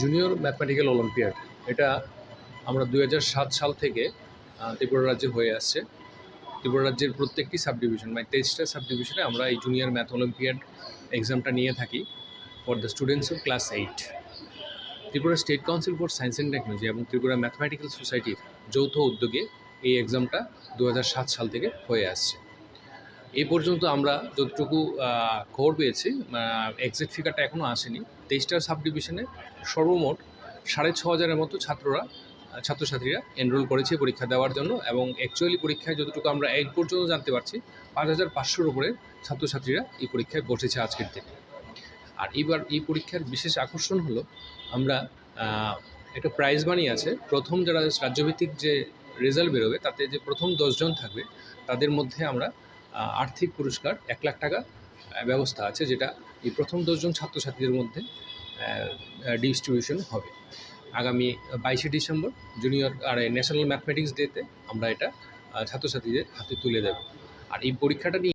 Junior mathematical olympiad এটা আমরা দুই সাল থেকে ত্রিপুরা রাজ্যে হয়ে আসছে। ত্রিপুরা রাজ্যের প্রত্যেকটি সাব ডিভিশন মানে তেইশটা সাব ডিভিশনে আমরা এই জুনিয়র ম্যাথ অলিম্পিয়াড এক্সামটা নিয়ে থাকি for the students of class eight Tripura state council for science and technology এবং ত্রিপুরা ম্যাথমেটিক্যাল সোসাইটির যৌথ উদ্যোগে এই এক্সামটা দু সাল থেকে হয়ে আসছে। এই পর্যন্ত আমরা যতটুকু খবর পেয়েছি এক্সাক্ট ফিগারটা এখনও আসেনি। তেইশটা সাব ডিভিশনে সর্বমোট সাড়ে ছ হাজারের মতো ছাত্ররা ছাত্রছাত্রীরা এনরোল করেছে পরীক্ষা দেওয়ার জন্য এবং অ্যাকচুয়ালি পরীক্ষায় যতটুকু আমরা এই পর্যন্ত জানতে পারছি, পাঁচ হাজার পাঁচশোর উপরে ছাত্রছাত্রীরা এই পরীক্ষায় বসেছে আজকের দিনে। আর এবার এই পরীক্ষার বিশেষ আকর্ষণ হলো, আমরা একটা প্রাইজ মানি আছে। প্রথম যারা রাজ্যভিত্তিক যে রেজাল্ট বেরোবে, তাতে যে প্রথম দশজন থাকবে, তাদের মধ্যে আমরা আর্থিক পুরস্কার, এক লাখ টাকা ব্যবস্থা আছে যেটা এই প্রথম দশজন ছাত্রছাত্রীদের মধ্যে ডিস্ট্রিবিউশন হবে। আগামী বাইশে ডিসেম্বর জুনিয়র আর ন্যাশনাল ম্যাথমেটিক্স ডেতে আমরা এটা ছাত্রছাত্রীদের হাতে তুলে দেব। আর এই পরীক্ষাটা নিয়ে